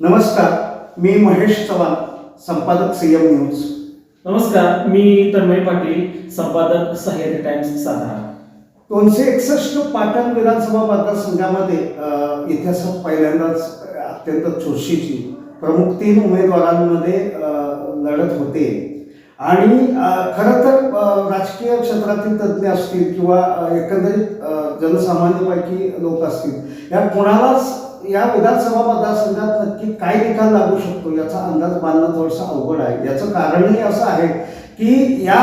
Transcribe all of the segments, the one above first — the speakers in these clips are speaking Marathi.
नमस्कार मी महेश चव्हाण संपादक सीएम न्यूज. नमस्कार मी तन्मय पाटील संपादक सह्याद्री टाइम्स सातारा. दोनशे एकसष्ट पाटण विधानसभा मतदारसंघामध्ये इतिहासात पहिल्यांदाच अत्यंत चुरशीची प्रमुख तीन उमेदवारांमध्ये लढत होते. आणि खरं तर राजकीय क्षेत्रातील तज्ज्ञ असतील किंवा एकंदरीत जनसामान्यपैकी लोक असतील या कोणालाच या विधानसभा मतदारसंघात नक्की काय निकाल लागू शकतो याचा अंदाज बांधणं थोडंसं अवघड आहे. याचं कारणही असं आहे की या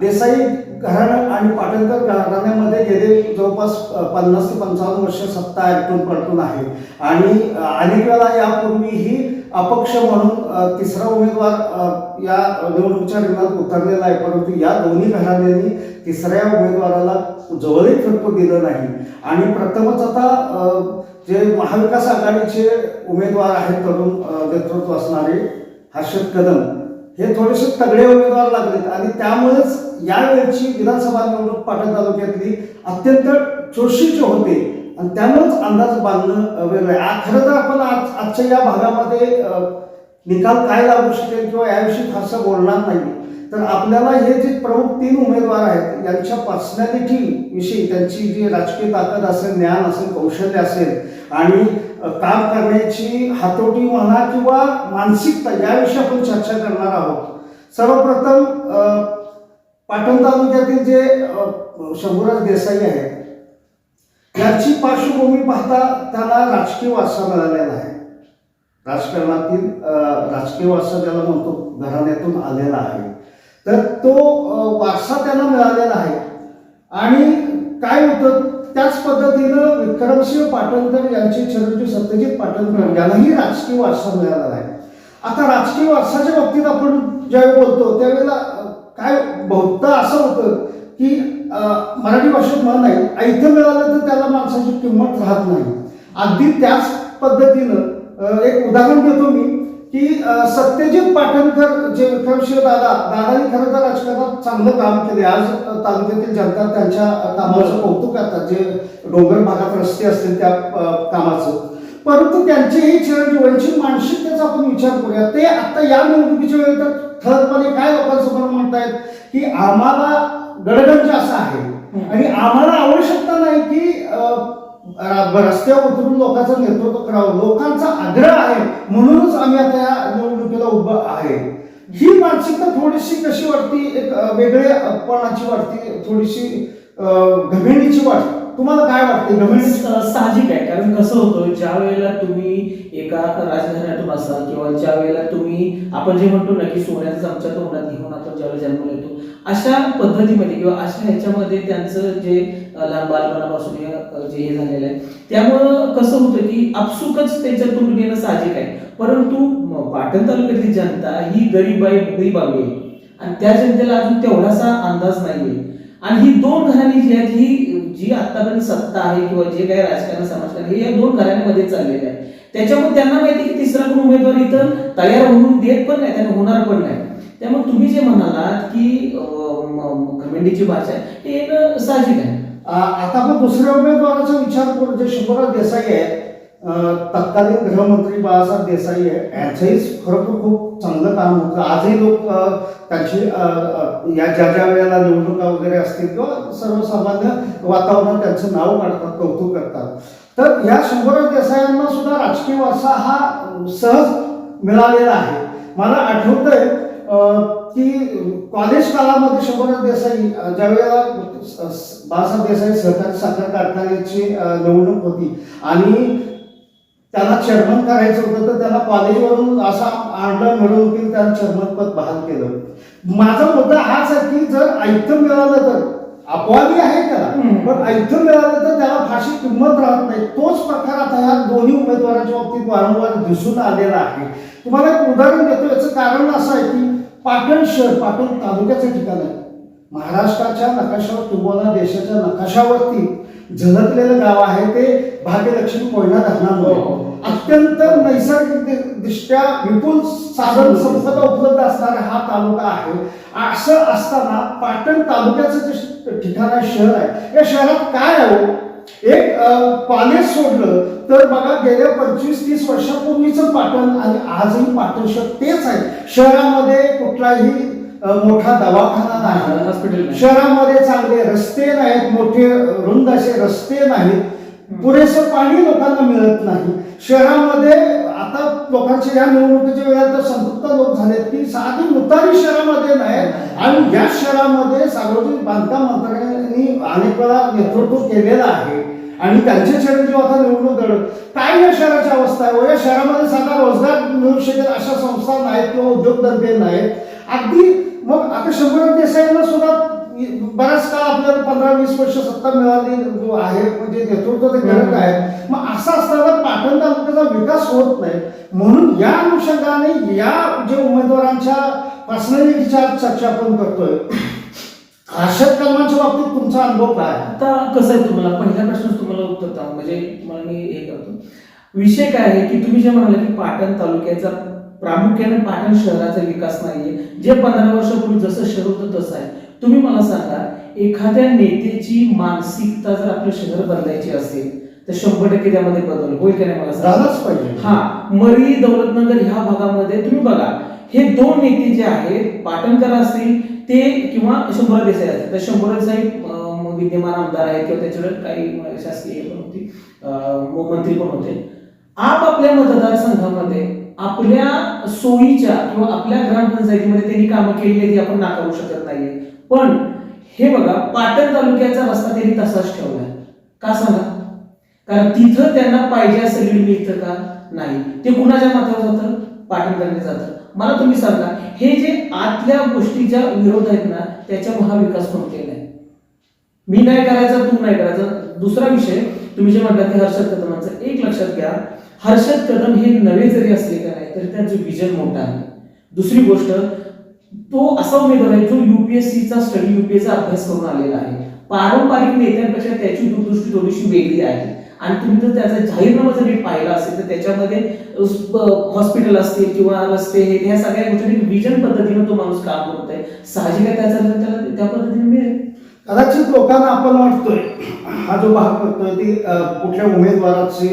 देसाई घराणं आणि पाटणकर घराण्यामध्ये गेले जवळपास पन्नास ते पंचावन्न वर्ष सत्ता आटून पडतून आहे. आणि अनेक वेळा यापूर्वीही अपक्ष म्हणून तिसरा उमेदवार या निवडणुकीच्या रिंगणात उतरलेला आहे. परंतु या दोन्ही घराण्यांनी तिसऱ्या उमेदवाराला जवळही फटको दिलं नाही. आणि प्रथमच आता जे महाविकास आघाडीचे उमेदवार आहेत तरुण नेतृत्व असणारे हर्षद कदम हे थोडेसे तगडे उमेदवार लागलेत आणि त्यामुळेच यावेळची विधानसभा निवडणूक पाटण तालुक्यातली अत्यंत चुरशीची होते. आणि त्यामुळेच अंदाज बांधणं वेगळं आहे. खरं तर आपण आज आजच्या या भागामध्ये निकाल काय लागू शकेल किंवा याविषयी फारसं बोलणार नाही तर आपल्याला हे जे प्रमुख तीन उमेदवार आहेत यांच्या पर्सनॅलिटी विषयी त्यांची जी राजकीय ताकद असेल ज्ञान असेल कौशल्य असेल आणि काम करण्याची हातोटी म्हणा किंवा मानसिकता याविषयी आपण चर्चा करणार आहोत. सर्वप्रथम पाटण तालुक्यातील जे शंभूराज देसाई आहेत याची पार्श्वभूमी पाहता त्याला राजकीय वारसा मिळालेला आहे. राजकारणातील राजकीय वारसा ज्याला म्हणतो घराण्यातून आलेला आहे. तर तो वारसा त्यांना मिळालेला आहे. आणि काय होतं त्याच पद्धतीनं विक्रमसिंह पाटणकर यांचे चिरंजीव सत्यजित पाटणकर यांनाही राजकीय वारसा मिळालेला आहे. आता राजकीय वारसाच्या बाबतीत आपण ज्यावेळी बोलतो त्यावेळेला काय बहुधा असं होतं की मराठी भाषेत म्हण नाही ऐकं मिळालं तर त्याला माणसाची किंमत राहत नाही. अगदी त्याच पद्धतीनं एक उदाहरण देतो मी. की सत्यजित पाटणकर जे विक्रमसिंह दादा दादानी खरं तर राजकारणात चांगलं काम केले आज तालुक्यातील जनता त्यांच्या कामाचं कौतुक करतात. जे डोंगर भागात रस्ते असतील त्या कामाचं. परंतु त्यांचेही चिरंजीवांची मानसिकतेचा आपण विचार करूया. ते आता या निवडणुकीच्या वेळी तर ठळकपणे काय लोकांसमोर म्हणतायत की आम्हाला गडगंज असं आहे. आणि आम्हाला आवश्यकता नाही की रस्त्यावर उतरून लोकांचं नेतृत्व करावं. लोकांचा आग्रह आहे. म्हणूनच आम्ही आता या निवडणुकीला उभं आहे. ही मानसिकता थोडीशी कशी वाटती? एक वेगळेपणाची वाटते. थोडीशी घमेणीची वाटते. तुम्हाला काय वाटते स- साहजिक आहे कारण कसं होतं ज्या वेळेला तुम्ही एका राजघराण्यातून असाल किंवा ज्या वेळेला तुम्ही आपण जे म्हणतो ना की सोन्याचा चमचा तोंडात घेऊन आपण ज्यावेळेला जन्माला येतो अशा पद्धतीमध्ये किंवा अशा ह्याच्यामध्ये त्यांचं जे लहान बालपणापासून हे, जे हे झालेलं आहे त्यामुळं कसं होतं की आपसुकच त्यांच्या घेणं साहजिक आहे. परंतु पाटण तालुक्यातली जनता ही गरीब आहे गरीब आहे. आणि त्या जनतेला अजून तेवढासा अंदाज नाहीये. आणि ही दोन घराणी जी आहेत ही जी आतापर्यंत सत्ता आहे किंवा जे काही राजकारण समाजकारण हे या दोन घराण्यामध्ये चाललेले आहे. त्याच्यामुळे त्यांना माहिती की तिसरा कोण उमेदवार इथं तयार होऊन देत पण नाही त्यांना होणार पण नाही. त्यामुळे तुम्ही जे म्हणालात की कमेंडीची भाषा आहे हे एक साहजिक आहे. आता आपण दुसऱ्या उमेदवाराचा विचार करू जे शंभरराव देसाई आहे तत्कालीन गृहमंत्री बाळासाहेब देसाई आहे यांचंही खरोखर खूप चांगलं काम होतं. आजही लोक त्याची या ज्या ज्या वेळेला निवडणुका वगैरे असतील किंवा सर्वसामान्य वातावरणात त्यांचं नाव काढतात कौतुक करतात. तर या शंभूराज देसायांना सुद्धा राजकीय वारसा हा सहज मिळालेला आहे. मला आठवतंय अं, की कॉलेज काळामध्ये शंभूराज देसाई ज्या वेळेला बाळासाहेब देसाई सहकारी साखर कारखान्याची निवडणूक होती आणि त्याला चेअरमन करायचं होतं तर त्याला कॉलेजवरून असा आणलं मिळवून त्यानं चेअरमन पद बहाल केलं. माझा मुद्दा हाच आहे की जर ऐकतं मिळालं तर अपवादी आहे त्याला. पण ऐकतं मिळालं तर त्याला फारशी किंमत राहत नाही. तोच प्रकार आता ह्या दोन्ही उमेदवारांच्या बाबतीत वारंवार दिसून आलेला आहे. तुम्हाला एक उदाहरण देतो याचं कारण असं आहे की पाटण शहर पाटण तालुक्याचं ठिकाण आहे. महाराष्ट्राच्या नकाशावर किंवा देशाच्या नकाशावरती झलकलेलं गाव आहे ते भाग्यलक्ष्मी कोयना धरणामुळे हो. अत्यंत नैसर्गिक दृष्ट्या विपुल साधन संपदा उपलब्ध असणारा हा तालुका आहे. असं असताना पाटण तालुक्याचं जे ठिकाण आहे शहर आहे. या शहरात काय आहे हो? एक कॉलेज सोडलं तर बघा गेल्या पंचवीस तीस वर्षापूर्वीचं पाटण आणि आजही पाटण शहर तेच आहे. शहरामध्ये कुठलाही मोठा दवाखाना नाही. हॉस्पिटल नाही. शहरामध्ये चांगले रस्ते नाहीत मोठे रुंद असे रस्ते नाहीत. पुरेसं पाणी लोकांना मिळत नाही. शहरामध्ये आता लोकांच्या या निवडणुकीच्या वेळेला तर संतप्त लोक झालेत की साधी मुतारी शहरामध्ये नाहीत आणि या शहरामध्ये सार्वजनिक बांधकाम मंत्र्यांनी अनेक वेळा नेतृत्व केलेलं आहे. आणि त्यांच्या चिरंजीव आता निवडणूक लढत काय या शहराची अवस्था आहे? व या शहरामध्ये साधा रोजगार मिळू शकेल अशा संस्था नाहीत किंवा उद्योगधंदे नाहीत. अगदी मग आता शंभर देसाईंना सुद्धा बराच काळ आपल्याला पंधरा वीस वर्ष सत्ता मिळाली जो आहे म्हणजे नेतृत्व ते करत आहेत. मग असं असताना पाटण तालुक्याचा विकास होत नाही. म्हणून या अनुषंगाने या जे उमेदवारांच्या पर्सनॅलिटीच्या चर्चा आपण करतोय. हर्षद कलमांच्या बाबतीत तुमचा अनुभव काय आहे? आता कसं आहे तुम्हाला? पहिल्या प्रश्न तुम्हाला उत्तर म्हणजे तुम्हाला मी हे करतो. विषय काय आहे की तुम्ही जे म्हणाले की पाटण तालुक्याचा प्रामुख्याने पाटण शहराचा विकास नाहीये. जे पंधरा वर्षापूर्वी जसं शहर होतं तसं आहे. तुम्ही मला सांगा एखाद्या नेत्याची मानसिकता जर आपलं शहर बदलायची असेल तर शंभर टक्के त्यामध्ये बदल होईल का नाही मला झालंच पाहिजे. हा. मरी दौलतनगर ह्या भागामध्ये तुम्ही बघा हे दोन नेते जे आहेत पाटणकर असतील ते किंवा शंभर देसाई असतील. तर शंभर देसाई विद्यमान आमदार आहेत किंवा त्याच्याकडे काही शासकीय पण होती मंत्री पण होते. आपापल्या मतदारसंघामध्ये आपल्या सोयीच्या किंवा आपल्या ग्रामपंचायतीमध्ये त्यांनी कामं केली आहेत आपण नाकारू शकत नाहीये. पण हे बघा पाटण तालुक्याचा रस्ता त्यांनी तसाच ठेवलाय. का सांगा? कारण तिथं त्यांना पाहिजे असं मिळतं का? नाही. ते कुणाच्या माथ्यावर जातं? पाटण करण्यात जातं. मला तुम्ही सांगा हे जे आतल्या गोष्टीच्या विरोध आहेत ना त्याच्या महाविकास कोण केलाय? मी नाही करायचं तू नाही करायचं. दुसरा विषय तुम्ही जे म्हटलं ते हर्षद कदमांचं एक लक्षात घ्या. हर्षद कदम हे नवे जरी असले का नाही तरी त्यांचं विजन मोठं आहे. दुसरी गोष्ट तो असा उमेदवार आहे जो युपीएससीचा स्टडी युपीएसचा अभ्यास करून आलेला आहे. पारंपरिक नेत्यांपेक्षा त्याची दूरदृष्टी थोडीशी वेगळी आहे. आणि तुम्ही जर त्याचा जाहीरनामा जरी पाहिला असेल तर त्याच्यामध्ये हॉस्पिटल असतील किंवा रस्ते हे ह्या सगळ्या गोष्टी विजन पद्धतीनं तो माणूस काम करत आहे साहजिक त्याचा त्याला त्या पद्धतीने मिळेल. कदाचित लोकांना आपण वाटतोय हा जो भाग करतोय ती कुठल्या उमेदवाराची.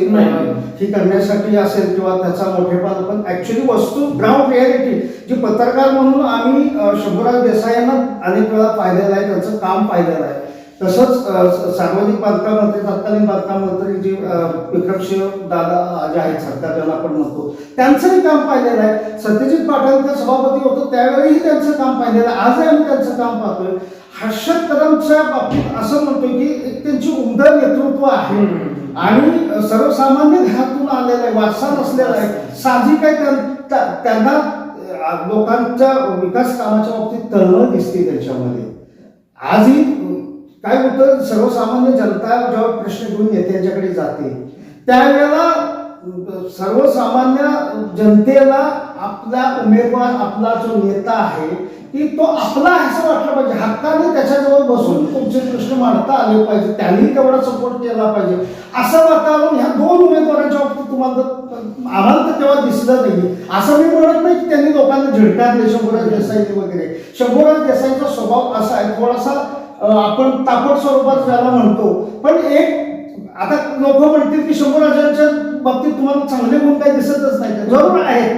ही करण्यासाठी असेल किंवा त्याचा मोठेपण पण ऍक्च्युली वस्तू ग्राउंड रियालिटी जी पत्रकार म्हणून आम्ही शंभूराज देसाई यांना अनेक वेळा पाहिलेलं आहे त्यांचं काम पाहिलेलं आहे. तसंच सार्वजनिक बांधकाम मंत्री तत्कालीन बांधकाम मंत्री जे अ, विक्रमसिंह दादा जे आहेत सरकार ज्याला आपण म्हणतो त्यांचंही काम पाहिलेलं आहे. सत्यजित पाटील सभापती होतो त्यावेळीही त्यांचं काम पाहिलेलं आहे. आजही आम्ही त्यांचं काम पाहतोय. कदमच्या बाबतीत असं म्हणतो की एक त्यांची उमदा नेतृत्व आहे. आणि सर्वसामान्य घरातून आलेला आहे वारसा नसलेला आहे. साहजिक आहे त्यां- त्या- त्यांना लोकांच्या विकास कामाच्या बाबतीत तळमळ दिसते त्याच्यामध्ये. आजही काय होतं सर्वसामान्य जनता जेव्हा प्रश्न घेऊन नेत्यांच्याकडे जाते त्यावेळेला सर्वसामान्य जनतेला आपला उमेदवार आपला जो नेता आहे की तो आपला असं वाटलं पाहिजे. हक्काने त्याच्याजवळ बसून तुमचे प्रश्न मांडता आले पाहिजे. त्यांनी तेवढा सपोर्ट केला पाहिजे. असं वातावरण ह्या दोन उमेदवारांच्या बाबतीत तुम्हाला तर- आम्हाला तर तेव्हा दिसलं नाही असं मी म्हणत नाही की त्यांनी लोकांना झिडकारले शंभूराज देसाईने वगैरे. शंभूराज देसाईचा स्वभाव असा आहे. थोडासा आपण तापट स्वरूपात ज्याला म्हणतो. पण एक आता लोक म्हणतील की शंभूराजांच्या बाबतीत तुम्हाला चांगले गुण काही दिसतच नाही? जरूर आहेत.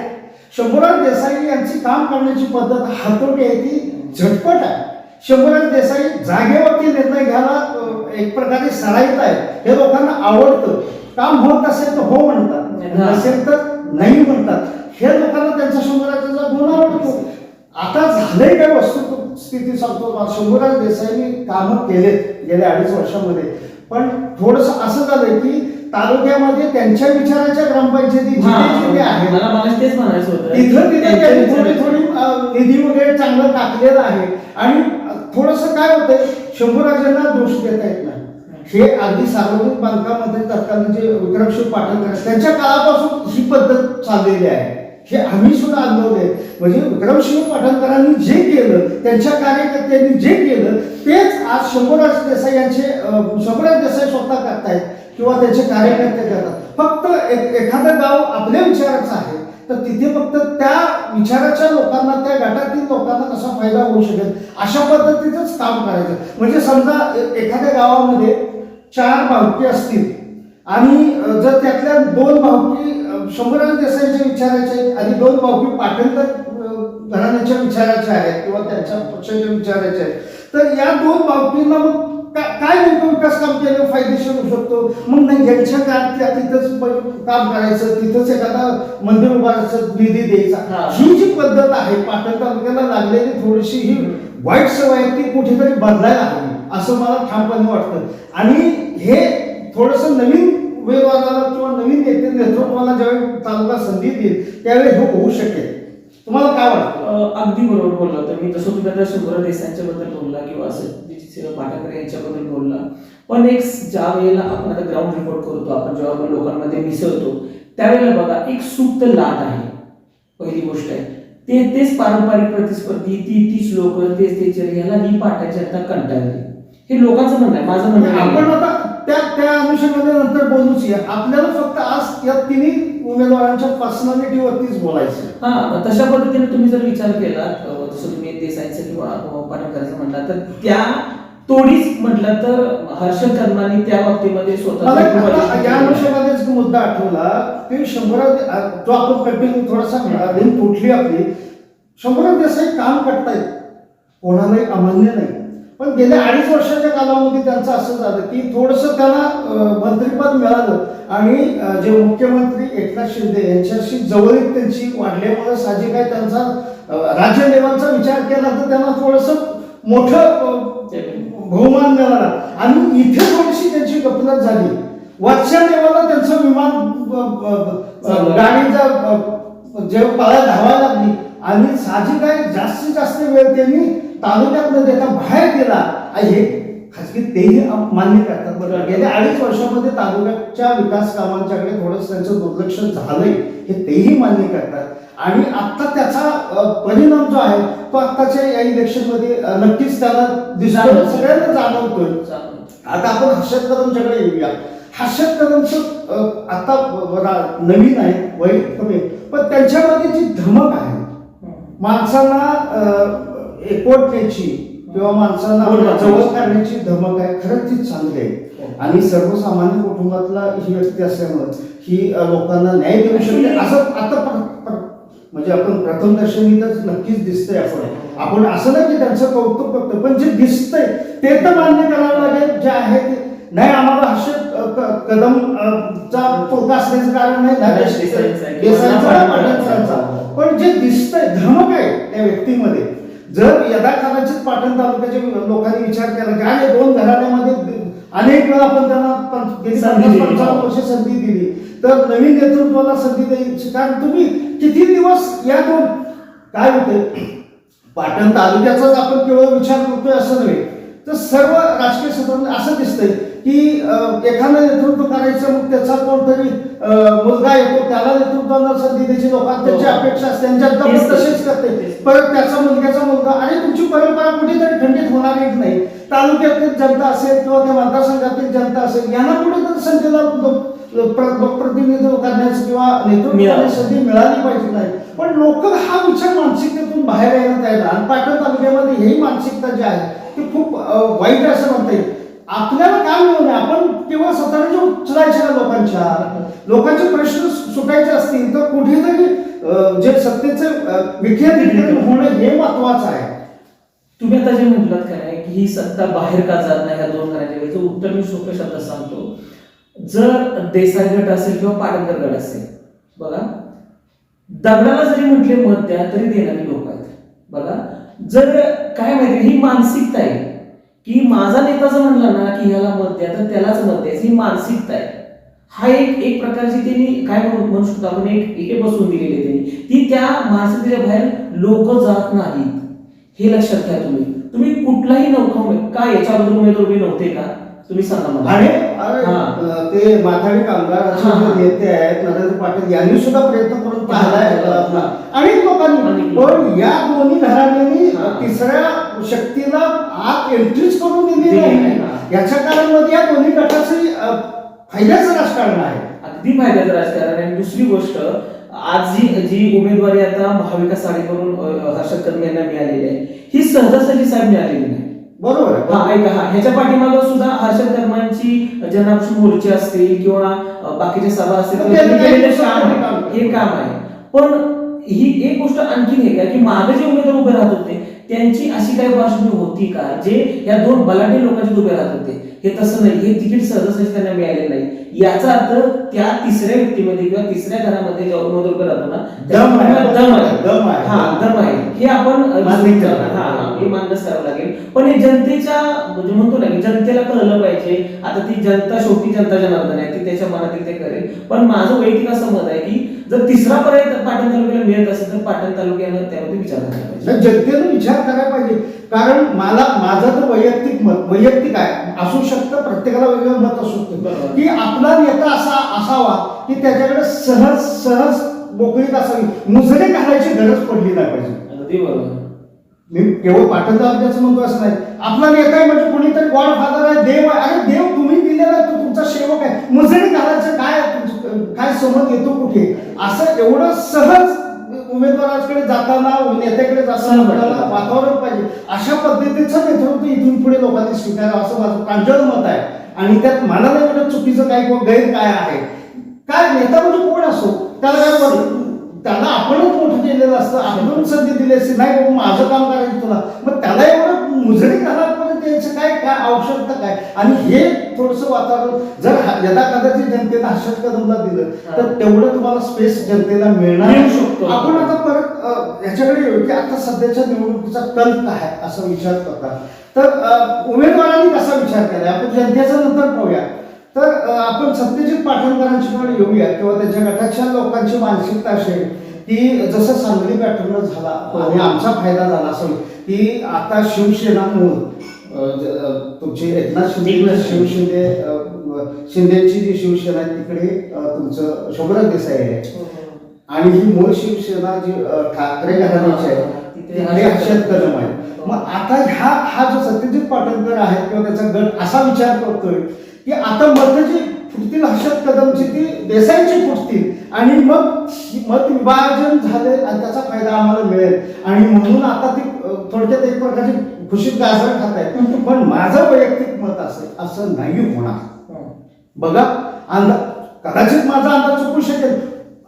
शंभूराज देसाई यांची काम करण्याची पद्धत हातोटी आहे ती झटपट आहे. शंभूराज देसाई जागेवरती निर्णय घ्यायला एक प्रकारे सराईत आहे. हे लोकांना आवडतं. काम होत असेल तर हो म्हणतात. नसेल तर नाही म्हणतात. हे लोकांना त्यांचा शंभूराजाचा गुण आवडतो. आता झालंय काय वस्तू स्थिती सांगतो शंभूराज देसाईंनी कामं केलेत गेल्या अडीच वर्षामध्ये. पण थोडस असं झालंय की तालुक्यामध्ये त्यांच्या विचाराच्या ग्रामपंचायती जिथे आहेत तिथं तिथे त्यांनी थोडी थोडी निधी वगैरे चांगलं टाकलेलं आहे. आणि थोडस काय होतंय शंभूराजांना दोष देता येत नाही. हे अगदी सार्वजनिक बांधकाम मंत्री तत्कालीन जे विक्रमशिव पाटील आहेत, त्यांच्या काळापासून ही पद्धत चाललेली आहे. हे आम्ही सुद्धा अनुभवले म्हणजे विक्रमसिंह पाटणकरांनी जे केलं त्यांच्या कार्यकर्त्यांनी जे केलं तेच आज शंभूराज देसाई यांचे अं, शंभूराज देसाई स्वतः करतायत किंवा त्यांचे कार्यकर्ते करतात. फक्त एक एखादं गाव आपल्या विचाराचं आहे तर तिथे फक्त त्या विचाराच्या लोकांना त्या गटातील लोकांना कसा फायदा होऊ शकेल. अशा पद्धतीचंच काम करायचं. म्हणजे समजा ए- एखाद्या गावामध्ये चार भावकी असतील आणि जर त्यातल्या दोन भावकी शंभरराज देसाईच्या विचाराच्या आहेत आणि दोन भावकी पाटणकर घराण्याच्या विचाराच्या आहेत किंवा त्यांच्या पक्षाच्या विचाराच्या आहेत तर या दोन भावकींना मग काय नेमकं विकास काम केलं? फायदेशीर होऊ शकतो. मग नाही यांच्या काळात त्या तिथंच काम करायचं तिथंच एखादा मंदिर उभारायचं निधी. द्यायचा. ही. जी पद्धत आहे पाटण तालुक्याला लागलेली थोडीशी ही वाईट सवय आहे ती कुठेतरी बदलायला हवी असं मला ठामपणे वाटतं. आणि हे थोडस नवीन उमेदवाराला किंवा नवीन नेते नेतृत्वाला ज्यावेळी तालुका संधी देईल त्यावेळी हे होऊ शकेल. तुम्हाला काय वाटतं? अगदी बरोबर बोलला तुम्ही. जसं तुम्ही आता शंभर देसांच्या बद्दल बोलला किंवा असं पाठाकर यांच्याबद्दल बोलला. पण एक ज्या वेळेला आपण आता ग्राउंड रिपोर्ट करतो आपण जेव्हा आपण लोकांमध्ये मिसळतो त्यावेळेला बघा एक सुप्त लाट आहे. पहिली गोष्ट आहे. ते तेच पारंपरिक प्रतिस्पर्धी ती तीच लोक तेच तेच ह्याला ही पाठाची आता कंटाळली. हे लोकांचं म्हणणं आहे माझं म्हणणं आपण. आता त्या त्या अनुषंगाने नंतर बोलूच या. आपल्याला फक्त आज या तिन्ही उमेदवारांच्या पर्सनॅलिटीवरतीच बोलायचं हा तशा पद्धतीने तुम्ही जर विचार केला जसं तुम्ही देसाईचं किंवा अ, पाटणकरांचं म्हणला तर त्या तोडीच म्हटलं तर हर्षद कर्माने त्या बाबतीमध्ये आता या स्वतः अनुषंगानेच मुद्दा आठवला. ते शंभरात जो आपण कंटिन्यू थोडासा लिंक तुटली आपली. शंभरात देसाई काम करतायत. कोणालाही अमान्य नाही. पण गेल्या अडीच वर्षाच्या कालावधी त्यांचं असं झालं की थोडस त्यांना मंत्रिपद मिळालं आणि जे मुख्यमंत्री एकनाथ शिंदे यांच्याशी जवळीक त्यांची वाढल्यामुळे साहजिक आहे त्यांचा राज्य लेवलचा विचार केला तर त्यांना थोडस मोठं बहुमान मिळाला आणि इथे थोडीशी त्यांची गफलत झाली वरच्या लेवलला त्यांचं विमान. गाडीचा अ, जे पळा धावायला लागली आणि साहजिक आहे जास्तीत जास्त वेळ त्यांनी तालुक्यात न देता बाहेर गेला आणि हे खासगी तेही मान्य करतात. बरं गेल्या अडीच वर्षामध्ये तालुक्याच्या विकास कामांच्याकडे थोडंसं त्यांचं दुर्लक्ष झालंय हे तेही मान्य करतात. आणि आता त्याचा परिणाम जो आहे तो आत्ताच्या या इलेक्शनमध्ये नक्कीच त्याला जाणवतोय. सगळ्यांना जाणवतोय. आता आपण हर्षद कदमच्याकडे येऊया. हर्षद कदमचं आता नवीन आहे वय कमी आहे. पण त्यांच्यामध्ये जी धमक आहे माणसांना अ, एकवटण्याची किंवा माणसांना. जवळ करण्याची धमक आहे खरंच ती चांगली आहे. आणि सर्वसामान्य कुटुंबातला ही व्यक्ती असल्यामुळे ही लोकांना न्याय देऊ शकते. असं आता म्हणजे आपण प्रथम दर्शनी तर नक्कीच दिसतंय आपण. आपण असं नाही की त्यांचं कौतुक करतो पण जे दिसतंय ते तर मान्य करावं लागेल. जे आहे ते. नाही आम्हाला हर्षद कदम चा तोडगा असण्याचं कारण नाही. पण जे दिसतंय धमक आहे त्या व्यक्तीमध्ये जर यदा कदाचित पाटण तालुक्याच्या लोकांनी विचार केला की अरे दोन घराण्यामध्ये अनेक वेळा आपण त्यांना वर्ष संधी दिली. तर नवीन नेतृत्वाला संधी द्यायची कारण तुम्ही किती दिवस या दोन काय होते? पाटण तालुक्याचाच आपण केवळ विचार करतोय असं नव्हे. तर सर्व राजकीय क्षेत्रामध्ये असं दिसतंय. की एखादं नेतृत्व करायचं मग त्याचा कोणतरी मुलगा येतो त्याला नेतृत्वाला संधी द्यायची लोकांना त्याची हो. अपेक्षा असते तर. तसेच करते. परत त्याचा मुलग्याचा मुलगा आणि तुमची परंपरा कुठेतरी खंडित होणार एक नाही तालुक्यातील जनता असेल किंवा त्या मतदारसंघातील जनता असेल यांना कुठेतरी संधीला लो- प्र- लोकप्रतिनिधित्व करण्याचं किंवा नेतृत्व संधी मिळाली पाहिजे नाही पण लोक हा विचार मानसिकतेतून बाहेर यायला तयार. आणि पाटण तालुक्यामध्ये ही मानसिकता जी आहे ती खूप वाईट असं म्हणता येईल आपल्याला काय मिळू आपण केवळ स्वतःच्या उचलायचे ना लोकांच्या लोकांचे प्रश्न सुटायचे असतील तर कुठेतरी जे सत्तेचे अं, विखेर होणं हे महत्वाचं आहे. तुम्ही आता जे म्हटलात काय नाही की ही सत्ता बाहेर का जात नाही ह्या दोन करायच्या याचं उत्तर मी सोप्या शब्दात सांगतो. जर देसाई गट असेल किंवा पाटणकर गट असेल बघा. दगडाला जरी म्हटले मत द्या तरी देणारी लोक आहेत. बघा. जर काय माहिती ही मानसिकता आहे. की माझा नेता जर म्हणला ना की ह्याला मत द्या तर त्यालाच मत द्यायचं ही मानसिकता आहे. हा एक एक प्रकारची त्यांनी काय म्हणू म्हणू शकतो आपण एक हे बसवून दिलेली आहे त्यांनी. ती त्या मानसिकतेच्या बाहेर लोक जात नाहीत. हे लक्षात घ्या तुम्ही. तुम्ही कुठलाही नौका का याच्या अगोदर उमेदवार उभे नव्हते का? तुम्ही सांगा मला. आणि अरे, हा. ते माथाडी कामगाराचे. जे नेते आहेत नरेंद्र पाटील यांनी सुद्धा प्रयत्न करून पाहिलाय. अनेक लोकांनी. पण या दोन्ही घराण्यांनी. तिसऱ्या शक्तीला आत एंट्रीच करून दिली नाही. याच्या काळामध्ये या दोन्ही गटाचे फायद्याचं राजकारण आहे. अगदी फायद्याचं राजकारण आणि दुसरी गोष्ट आज जी जी उमेदवारी आता महाविकास आघाडीकडून हर्षद कदम यांना मिळालेली आहे ही सहजासहजी साहेब मिळालेली नाही. बरोबर हा ऐका हा. ह्याच्या पाठीमागं सुद्धा हर्षद धर्मांची जनआक्रोश मोर्चे असतील किंवा बाकीच्या सभा असतील. हे काम आहे. पण ही एक गोष्ट आणखीन आहे का की मागे जे उमेदवार उभे राहत होते त्यांची अशी काही पार्श्वभूमी होती का? जे या दोन बलाढ्य लोकांचे उभे राहत होते. हे तसं नाही. हे तिकीट सहजासहजी त्यांना मिळाले नाही. याचा अर्थ त्या तिसऱ्या व्यक्तीमध्ये किंवा तिसऱ्या घरामध्ये जेव्हा उमेदवार उभे राहतो ना दम आहे. दम आहे. दम आहे. हा दम आहे. हे आपण. हा हा हे मान्यच करावं लागेल. पण हे जनतेच्या म्हणजे म्हणतो ना की जनतेला कळलं पाहिजे. आता ती जनता शेवटी जनता जनार्दन आहे. ती त्याच्या मनातील ते करेल. पण माझं वैयक्तिक असं मत आहे की जर तिसरा पर्याय पाटण तालुक्याला मिळत असेल तर पाटण तालुक्यानं त्यामध्ये विचार करायला जनतेनं विचार करायला पाहिजे. कारण मला माझं तर वैयक्तिक मत वैयक्तिक आहे. असू शकतं प्रत्येकाला वेगळं मत असू शकतं. की आपला नेता असा असावा की त्याच्याकडे सहज सहज मोकळीक असावी. मुजरे घालायची गरज पडली नाही पाहिजे. अगदी बरोबर. मी केवळ पाटण तालुक्याचं म्हणतो असं नाही. आपला नेता आहे म्हणजे कोणीतरी गॉड फादर आहे देव आहे. अरे देव तुम्ही दिलेला तो तुमचा सेवक आहे. मुजरे घालायचं काय? काय समज येतो कुठे? असं एवढं सहज उमेदवाराकडे जाताना नेत्याकडे जाताना वातावरण पाहिजे. अशा पद्धतीचं नेतृत्व इथून पुढे लोकांनी स्वीकारावं असं माझं प्रांजळ मत आहे. आणि त्यात मला नाही वाटत चुकीचं काय किंवा गैर काय आहे? काय नेता म्हणजे कोण असो? त्याला काय? त्याला आपणच मोठं केलेलं असतं. आपण संधी दिली असते. नाही बाबा माझं काम करायचं तुला. मग त्याला एवढं मुजरी घरापर्यंत यायचं काय? काय आवश्यकता काय? आणि हे थोडस वातावरण जर हा- यदा कदाचित जनतेनं हर्षद कदमला दिलं तर तेवढं तुम्हाला स्पेस जनतेला मिळणार शकतो. आपण आता परत अ, ह्याच्याकडे येऊ की आता सध्याच्या निवडणुकीचा कल काय आहे असा विचार करता तर उमेदवारांनी कसा विचार केला आपण जनतेचा नंतर पाहूया. तर आपण सत्यजित पाटणकरांच्याकडे येऊया किंवा त्यांच्या गटाच्या लोकांची मानसिकता असेल की जसं सांगली पॅटर्न झाला आणि आमचा फायदा झाला असेल की आता शिवसेना अ, तुमची एकनाथ शिंदे एकनाथ शिव शिंदे. अ, अ, शिंदेची जी शिवसेना आहे तिकडे तुमचं शोभराज देसाई आहे. आणि ही मूळ शिवसेना जी ठाकरे घराण्याची आहे हर्षद कदम आहे. मग आता ह्या हा जो सत्यजित पाटणकर आहे किंवा त्याचा गट असा विचार करतोय की आता मत जी फुटतील हर्षद कदमची ती देसाईची फुटतील आणि मग ही मत विभाजन झाले आणि त्याचा फायदा आम्हाला मिळेल. आणि म्हणून आता ती थोडक्यात एक प्रकारची खुशीत गाजर खात आहे पण माझं वैयक्तिक मत असेल असं नाही होणार. बघा अंदाज कदाचित माझा अंदाज चुकू शकेल.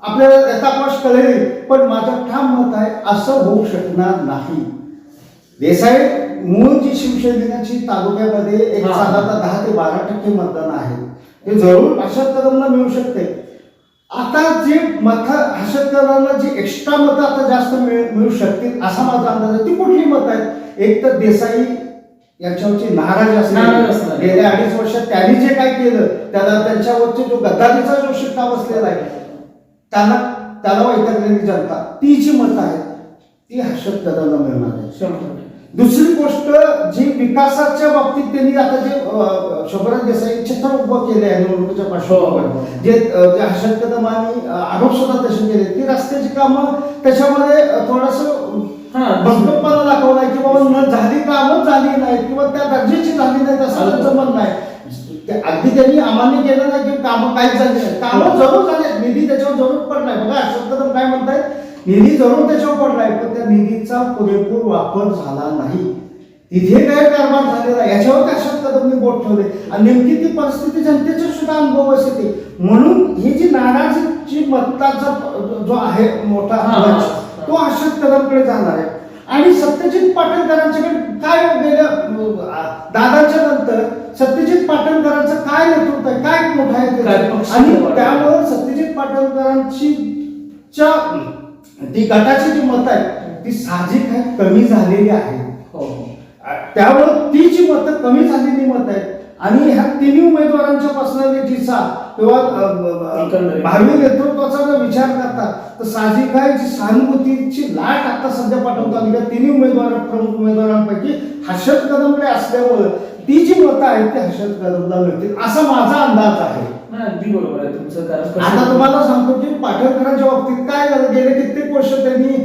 आपल्याला यथापाश कळेल पण माझं ठाम मत आहे असं होऊ शकणार नाही. देसाई मूळ जी शिवसेनेची तालुक्यामध्ये एक. साधारणतः दहा ते बारा टक्के मतदान आहे. ते जरूर कदमला मिळू शकते. आता जे मत हर्षद कदमला जी एक्स्ट्रा मतं आता जास्त मिळ- मिळू शकतील असा माझा अंदाज आहे ती कुठली मत आहेत एक तर देसाई यांच्यावरची नाराजी असणार. गेल्या अडीच वर्षात त्यांनी जे काय केलं त्याला त्यांच्यावरचे जो गद्दारीचा जो शिक्का बसलेला आहे त्यांना त्याला वैतागलेली जनता ती जी मतं आहेत ती हर्षद कदमला मिळणार आहे शंभर. दुसरी गोष्ट जी विकासाच्या बाबतीत त्यांनी आता जे शोभराज देसाई चित्र उभं केले आहे निवडणुकीच्या हो, पार्श्वभूमीवर हो. जे अ, जे हर्षद कदमांनी अ, आरोप सुद्धा तसे केले ती रस्त्याची कामं त्याच्यामध्ये थोडस हा. भक्कमपणा दाखवलाय की बाबा न झाली कामं झाली नाही किंवा त्या दर्जाची झाली नाही असं त्यांचं म्हणणं आहे ते अगदी त्यांनी अमान्य केलं नाही की कामं काहीच झाली नाही कामं जरूर झाले निधी त्याच्यावर जरूर पडलाय बघा हर्षद कदम काय म्हणतायत निधी जरूर त्याच्यावर पडलाय पण त्या निधीचा पुरेपूर वापर झाला नाही. तिथे काय कारभार झालेला याच्यावर हर्षद कदमने बोट ठेवले? आणि नेमकी ती परिस्थिती जनतेचा सुद्धा अनुभव असते म्हणून ही जी नाराजीची मताचा जो आहे मोठा. तो हर्षद कदमकडे जाणार आहे. आणि सत्यजित पाटणकरांच्याकडे काय गेल्या अं, दादाच्या नंतर सत्यजित पाटणकरांचं काय नेतृत्व आहे? काय मोठं आहे? काय आणि? त्यामुळे सत्यजित पाटणकरांची च्या ती गटाची जी मत आहे ती साहजिक आहे कमी झालेली आहे हो हो. त्यामुळं ती जी मतं कमी झालेली मत आहेत आणि ह्या तिन्ही उमेदवारांच्या पर्सनॅलिटीचा किंवा. भावी नेतृत्वाचा जर विचार करता तर साहजिक आहे जी सहानुभूतीची लाट आता सध्या पाठवता आली आहे. तिन्ही उमेदवार प्रमुख उमेदवारांपैकी हर्षद कदमकडे असल्यामुळं ती जी मतं आहेत ती हर्षद कदमला मिळतील असा माझा अंदाज आहे नाही, अगदी बरोबर आहे. तुमचं कारण कसं- आता तुम्हाला सांगतो की पाटणकरांच्या बाबतीत काय झालं? गेले कित्येक वर्ष त्यांनी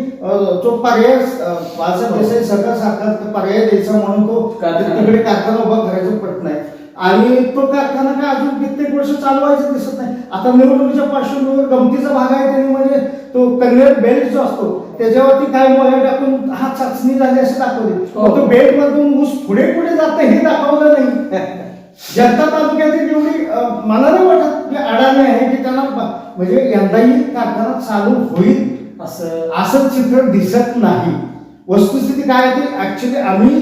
तो पर्याय देसाई सरकार सरकार पर्याय द्यायचा म्हणून तो कारखाना. तिकडे कारखाना उभा करायचं पट नाही. आणि तो कारखाना काय अजून कित्येक वर्ष चालवायचं दिसत नाही. आता निवडणुकीच्या पार्श्वभूमीवर गमतीचा भाग आहे त्यांनी म्हणजे तो कन्व्हेअर बेल्ट जो असतो त्याच्यावरती काय मोबाईल टाकून हा चाचणी झाली असं दाखवली. हो. तो बेल्ट मधून ऊस पुढे पुढे जात हे दाखवलं नाही. जनता तालुक्यातील एवढी मला नाही वाटत की अडाणी आहे की त्यांना म्हणजे यंदाही कारखाना चालू होईल असं असं चित्र दिसत नाही. वस्तुस्थिती काय आहे ते ऍक्च्युली आम्ही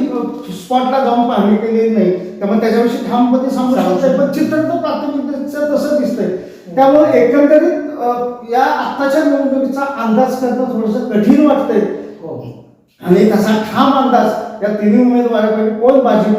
स्पॉटला जाऊन पाहणी केलेली नाही. त्यामुळे त्याच्याविषयी ठामपणे सांगू शकतो पण चित्र तर प्राथमिक दृष्ट्या तसं दिसतंय. त्यामुळे एकंदरीत या आत्ताच्या निवडणुकीचा अंदाज करणं थोडंसं कठीण वाटतंय. आणि तसा ठाम अंदाज या तिन्ही उमेदवारापैकी कोण बाजी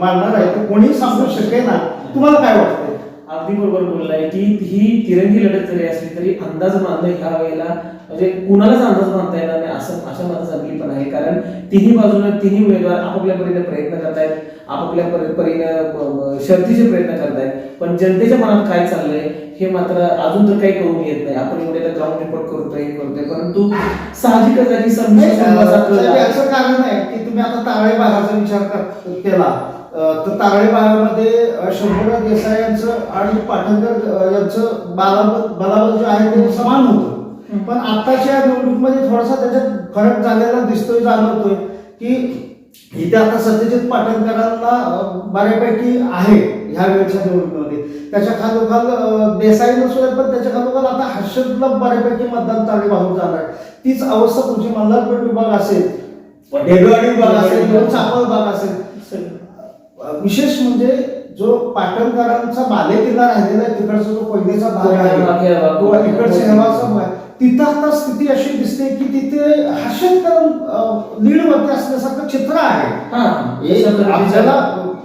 मारणार आहे ते कोणी सांगू शकेना. तुम्हाला काय वाटतंय? अगदी बरोबर बोललाय की ही तिरंगी लढत जरी असली तरी अंदाज बांधणं ह्या वेळेला म्हणजे कुणालाच अंदाज बांधता येणार नाही असं अशा माझं चांगली पण आहे. कारण तिन्ही बाजूला तिन्ही उमेदवार आपापल्या परीने प्रयत्न करतायत आपापल्या परीने शर्तीचे प्रयत्न करतायत. पण जनतेच्या मनात काय चाललंय? हे मात्र अजून तर काही करून येत नाही आपण एवढे ग्राउंड रिपोर्ट करतोय हे करतोय परंतु साहजिकच आहे की नाही, संघर्षाचा अं, कल साहेब, आहे. याचं कारण आहे की तुम्ही आता तारळे भागाचा विचार केला तर तारळे भागामध्ये अं, शंभूराज देसाई यांचं आणि पाटणकर यांचं बालाबल बलाबल जे आहे ते समान होतं. पण आत्ताच्या निवडणुकीमध्ये थोडासा त्याच्यात फरक झालेला दिसतोय जाणवतोय की इथे आता सत्यजित पाटणकरांना बऱ्यापैकी आहे ह्या वेळच्या निवडणुकीमध्ये. त्याच्या खालोखाल देसाई नसून पण त्याच्या खालोखाल आता हर्षदला बऱ्यापैकी मतदान ताळे वाहून जाणार. आहे. तीच अवस्था तुमची मल्हारपेठ विभाग असेल डेगवाडी विभाग असेल किंवा चापळ विभाग असेल. विशेष म्हणजे जो पाटणकरांचा बालेकिल्ला राहिलेला आहे तिकडचा जो पहिलेचा भाग आहे किंवा इकडचा हेवाचा भाग आहे, तिथं आता स्थिती अशी दिसते की तिथे हर्षदकरण लीड वरती असल्यासारखं चित्र आहे. हा. हे आपल्याला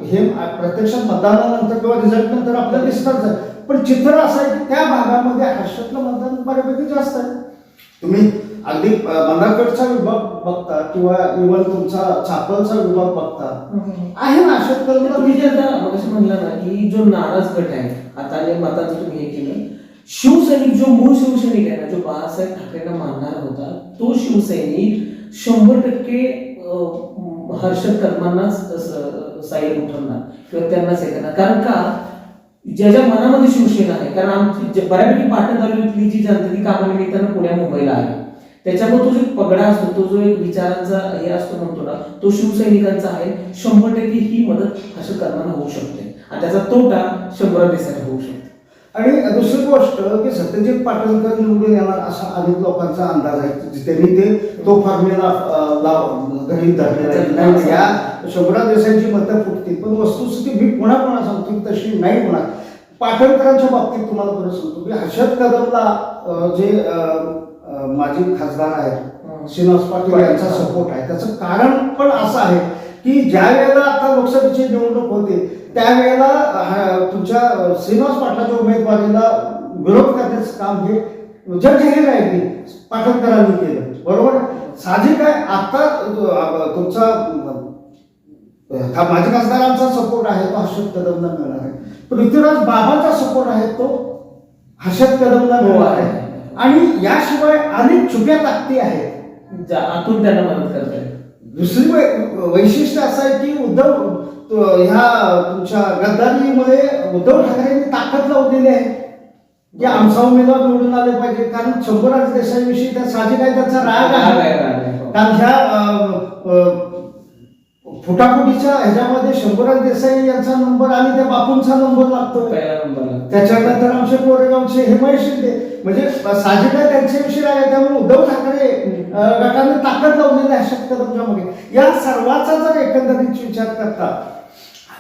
हे प्रत्यक्षात मतदानानंतर किंवा रिझल्ट नंतर आपल्याला दिसतच आहे. पण चित्र असं आहे की त्या भागामध्ये हर्षदला मतदान बऱ्यापैकी जास्त आहे. तुम्ही अगदी मनाकडचा विभाग बघता किंवा इव्हन तुमचा चापलचा विभाग बघता. आहे ना हर्षदकरण तुम्ही जे आता म्हणला ना की जो नाराज गट आहे आता जे मतांचं तुम्ही हे केलं शिवसैनिक जो मूळ शिवसैनिक आहे ना जो बाळासाहेब ठाकरेंना मानणारा होता तो शिवसैनिक शंभर टक्के अं, हर्षद कदमांनाच साईड उठवणार किंवा त्यांनाच हे करणार कारण का? ज्याच्या मनामध्ये शिवसेना आहे कारण आमची जे- बऱ्यापैकी पाटण तालुक्यातली जी जनता ती कामानिमित्तानं पुण्या मुंबईला आहे. त्याच्यामुळे तो जो एक पगडा असतो तो जो एक विचारांचा हे असतो म्हणतो ना तो शिवसैनिकांचा आहे. शंभर टक्के ही मदत हर्षद कदमांना होऊ शकते. आणि त्याचा तोटा शंभर देशाला होऊ शकतो. आणि दुसरी गोष्ट की सत्यजित पाटणकर निवडून येणार असा अनेक लोकांचा अंदाज आहे त्यांनी ते तो फॉर्म्युला घरी धरलेला आहे. नाही, या शंभरा देशांची मतं फुटतील पण वस्तुस्थिती मी पुन्हा पुन्हा सांगतो की तशी नाही होणार. पाटणकरांच्या बाबतीत तुम्हाला बरं सांगतो की हर्षद कदमला जे माजी खासदार आहेत श्रीनिवास पाटील यांचा सपोर्ट आहे. त्याचं कारण पण असं आहे की ज्या वेळेला आता लोकसभेची निवडणूक होते त्यावेळेला तुमच्या अ, श्रीनिवास पाटलाच्या उमेदवारीला विरोध करण्याचं काम हे जगजाहीर आहे की पाटणकरांनी केलं. बरोबर? साहजिक आहे आता तुमचा माजी खासदारांचा सपोर्ट आहे तो हर्षद कदमला मिळणार आहे. पृथ्वीराज बाबांचा सपोर्ट आहे तो हर्षद कदमला हो, मिळणार आहे. आहे. आणि याशिवाय अनेक छुप्या ताकदी आहेत. आतून त्यांना मदत करताय दुसरी वै- वैशिष्ट्य असं आहे की उद्धव ह्या तुमच्या गद्दारीमुळे उद्धव ठाकरेंनी ताकद लावलेली आहे. की आमचा उमेदवार निवडून आले पाहिजे. कारण शंभराज देसाईविषयी त्या साहजिक आहे. त्याचा राग आहे. कारण ह्या फुटाफुटीच्या ह्याच्यामध्ये शंभराज देसाई यांचा नंबर आणि त्या बापूंचा नंबर नंबरला त्याच्यानंतर आमचे कोरेगावचे हेमंत शिंदे. म्हणजे साहजिक आहे त्यांच्याविषयी राग आहे. त्यामुळे उद्धव ठाकरे गटाने ताकद लावलेली आहे शक्यता मागे या सर्वाचा जर एकंदरीत विचार करता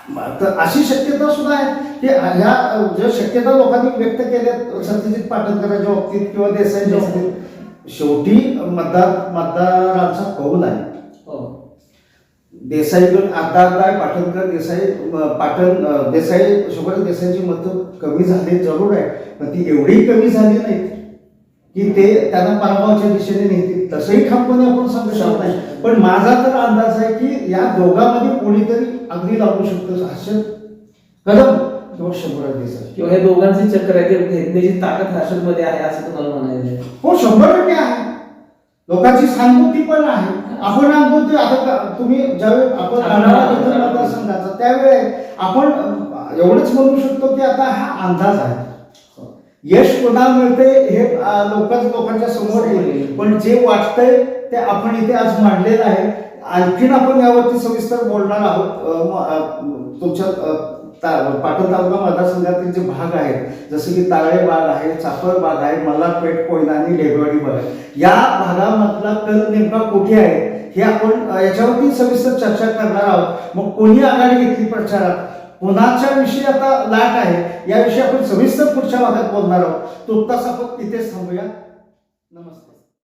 तर अशी शक्यता सुद्धा आहे. की ह्या ज्या शक्यता लोकांनी व्यक्त केल्या सत्यजित पाटणकरांच्या बाबतीत किंवा देसाईच्या बाबतीत शेवटी मतदार मतदारांचा कौल आहे. हो. देसाईकडून आता काय पाटणकर देसाई पाटण देसाई शुभ्र देसाईची मतं कमी झाली जरूर आहे. पण ती एवढी कमी झाली नाहीत की ते त्यांना पराभवाच्या दिशेने नेतील तसंही ठामपणे आपण सांगू शकत नाही. पण माझा तर अंदाज आहे की या दोघांमध्ये कोणीतरी अगदी लागू शकतं हर्षद कदम किंवा शंभर देसाई किंवा हे दोघांचे चक्र आहे ते भेदण्याची ताकद हर्षदमध्ये आहे असं तुम्हाला म्हणायचं. हो शंभर टक्के आहे. लोकांची सहानुभूती पण आहे. आपण अनुभूती आता तुम्ही ज्यावेळी आपण. मतदारसंघाचा त्यावेळी आपण एवढंच म्हणू शकतो की आता हा अंदाज आहे. यश कोणाला मिळते हे लोकांच लोकांच्या समोर येईल. पण जे वाटतंय ते आपण इथे आज मांडलेलं आहे. आणखीन आपण यावरती सविस्तर बोलणार आहोत. तुमच्या पाटण तालुका मतदारसंघातील जे भाग आहेत जसे की ताळे बाग आहे चाफर बाग आहे मल्हारपेठ कोयना आणि ढेबवाडी बाग या भागामधला कल नेमका कुठे आहे हे आपण याच्यावरती सविस्तर चर्चा करणार आहोत. मग कोणी आघाडी घेतली प्रचारात? कोणाच्या विषयी आता लाट आहे याविषयी आपण सविस्तर पुढच्या भागात बोलणार आहोत. तुर्तास आपण इथेच थांबूया. नमस्कार.